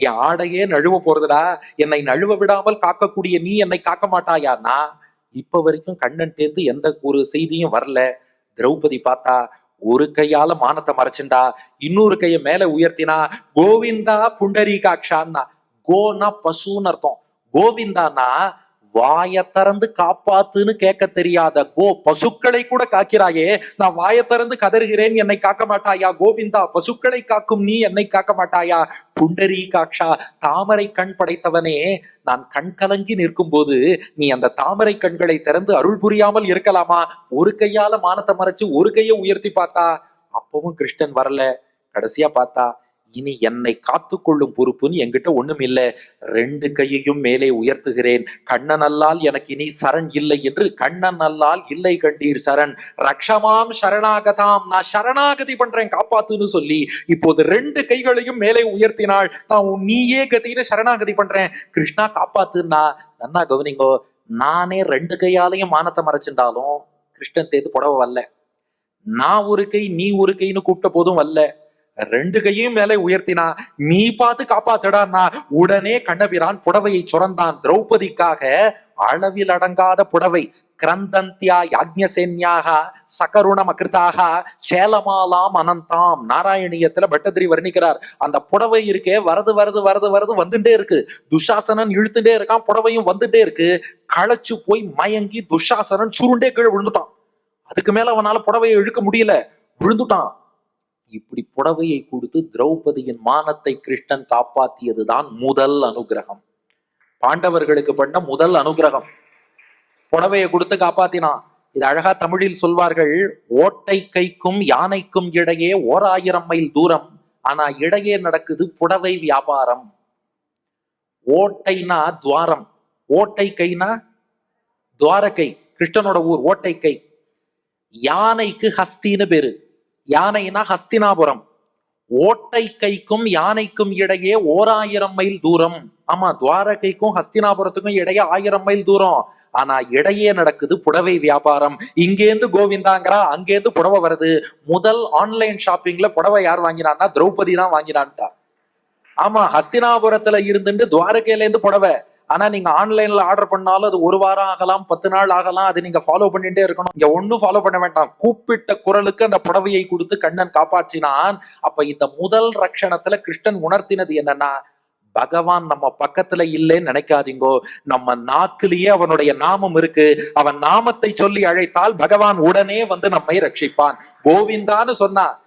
என் ஆடையே நழுவ போறதுடா. என்னை நழுவ விடாமல் காக்கக்கூடிய நீ என்னை காக்க மாட்டாயான்னா இப்ப வரைக்கும் கண்ணன் தேர்ந்து எந்த ஒரு செய்தியும் வரல. திரௌபதி பார்த்தா ஒரு கையால மானத்தை மறைச்சுண்டா. இன்னொரு கைய மேல உயர்த்தினா கோவிந்தா புண்டரீகாட்சான்னா கோனா பசுன்னு அர்த்தம். கோவிந்தானா வாய திறந்து காப்பாத்துன்னு கேட்க தெரியாத கோ பசுக்களை கூட காக்கிறாயே. நான் வாய திறந்து கதறுகிறேன் என்னை காக்க மாட்டாயா? கோவிந்தா பசுக்களை காக்கும் நீ என்னை காக்க மாட்டாயா? புண்டரி காக்ஷா தாமரை கண் படைத்தவனே. நான் கண் கலங்கி நிற்கும் போது நீ அந்த தாமரை கண்களை திறந்து அருள் புரியாமல் இருக்கலாமா? ஒரு கையால மானத்தை மறைச்சு ஒரு கையை உயர்த்தி பார்த்தா அப்பவும் கிருஷ்ணன் வரல. கடைசியா பார்த்தா இனி என்னை காத்துக்கொள்ளும் பொறுப்புன்னு என்கிட்ட ஒண்ணும் இல்லை ரெண்டு கையையும் மேலே உயர்த்துகிறேன். கண்ணன் அல்லால் எனக்கு இனி சரண் இல்லை என்று கண்ணன் அல்லால் இல்லை கண்டீர் சரண். ரக்ஷமாம் சரணாகதாம். நான் சரணாகதி பண்றேன் காப்பாத்துன்னு சொல்லி இப்போது ரெண்டு கைகளையும் மேலே உயர்த்தினாள் நான் உன் நீயே கதின்னு சரணாகதி பண்றேன். கிருஷ்ணா காப்பாத்துன்னா நன்னா கவனிங்கோ நானே ரெண்டு கையாலையும் மானத்தை மறைச்சிருந்தாலும் கிருஷ்ணன் தேர்ந்து புடவை வரல. நான் ஒரு கை நீ ஒரு கைன்னு கூப்பிட்ட போதும் வரல. ரெண்டு கையும் மேலே உயர்த்தினா நீ பார்த்து காப்பாத்துடான்னா உடனே கண்ணபிரான் புடவையை சுரந்தான். திரௌபதிக்காக அளவில் அடங்காத புடவை. கிரந்தந்தியா யாக்ஞசேன்யாக சகருணம் அகிருதாக சேலமாலாம் அனந்தாம். நாராயணியத்துல பட்டதிரி வர்ணிக்கிறார். அந்த புடவை இருக்கே வரது வரது வரது வரது வந்துட்டே இருக்கு. துஷாசனன் இழுத்துட்டே இருக்கான் புடவையும் வந்துட்டே இருக்கு. களைச்சு போய் மயங்கி துஷாசனன் சுருண்டே கீழே விழுந்துட்டான். அதுக்கு மேல அவனால புடவையை இழுக்க முடியல. விழுந்துட்டான். இப்படி புடவையை கொடுத்து திரௌபதியின் மானத்தை கிருஷ்ணன் காப்பாத்தியதுதான் முதல் அனுகிரகம். பாண்டவர்களுக்கு பண்ண முதல் அனுகிரகம். புடவையை கொடுத்து காப்பாத்தினான். இது அழகா தமிழில் சொல்வார்கள் ஓட்டை கைக்கும் யானைக்கும் இடையே ஓர் ஆயிரம் மைல் தூரம் ஆனா இடையே நடக்குது புடவை வியாபாரம். ஓட்டைனா துவாரம் ஓட்டை கைனா துவாரக்கை கிருஷ்ணனோட ஊர் ஓட்டை கை. யானைக்கு ஹஸ்தின்னு பேரு. யானைனா ஹஸ்தினாபுரம். ஓட்டை கைக்கும் யானைக்கும் இடையே ஓர் ஆயிரம் மைல் தூரம். ஆமா துவாரகைக்கும் ஹஸ்தினாபுரத்துக்கும் இடையே ஆயிரம் மைல் தூரம். ஆனா இடையே நடக்குது புடவை வியாபாரம். இங்கேருந்து கோவிந்தாங்கிறா அங்கேருந்து புடவை வருது. முதல் ஆன்லைன் ஷாப்பிங்ல புடவை யார் வாங்கினான்னா திரௌபதி தான் வாங்கினான்ட்டா. ஆமா ஹஸ்தினாபுரத்துல இருந்துட்டு துவாரகையில இருந்து புடவை. ஆனா நீங்க ஆன்லைன்ல ஆர்டர் பண்ணாலும் அது ஒரு வாரம் ஆகலாம் பத்து நாள் ஆகலாம் அது நீங்க ஃபாலோ பண்ணிட்டே இருக்கணும். இங்க ஒண்ணும் ஃபாலோ பண்ண வேண்டாம். கூப்பிட்ட குரலுக்கு அந்த புடவையை கொடுத்து கண்ணன் காப்பாற்றினான். அப்ப இந்த முதல் ரக்ஷணத்துல கிருஷ்ணன் உணர்த்தினது என்னன்னா பகவான் நம்ம பக்கத்துல இல்லைன்னு நினைக்காதீங்கோ. நம்ம நாக்கிலேயே அவனுடைய நாமம் இருக்கு. அவன் நாமத்தை சொல்லி அழைத்தால் பகவான் உடனே வந்து நம்மை ரட்சிப்பான். கோவிந்தான்னு சொன்னா